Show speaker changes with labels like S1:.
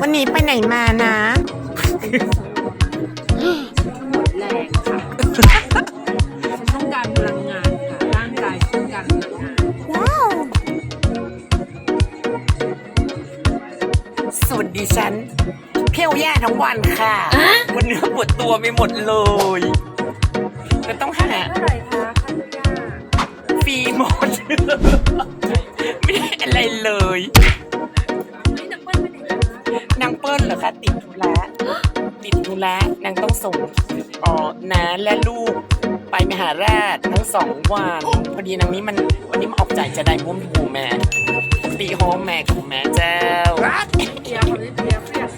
S1: วันนี้ไปไหนมานะ
S2: หมดแรงค่ะฉันต้องการพลังงานค่ะ ร่างกายต้องการพลังงาน
S1: สวัสดีฉัน เพี้ยวแย่ทั้งวันค่ะวันเนื้อปวดตัวไปหมดเลยก็ต้องหา
S2: เท่าไหร่คะค่าทุกอย่าง
S1: ฟรีหมด ไม่ได้อะไรเลย
S2: นา
S1: งเปิ้ลเหรอคะติดธุระติดธุระนางต้องส่งอ๋อน้าและลูกไปมหาราชทั้งสองวันพอดีนางนี้มันวันนี้มาออกจ่ายจะได้มุ้มถูแม่ตีโฮมแม่ของแม่เจ้า
S2: เตียคนนี้เตียเฟียส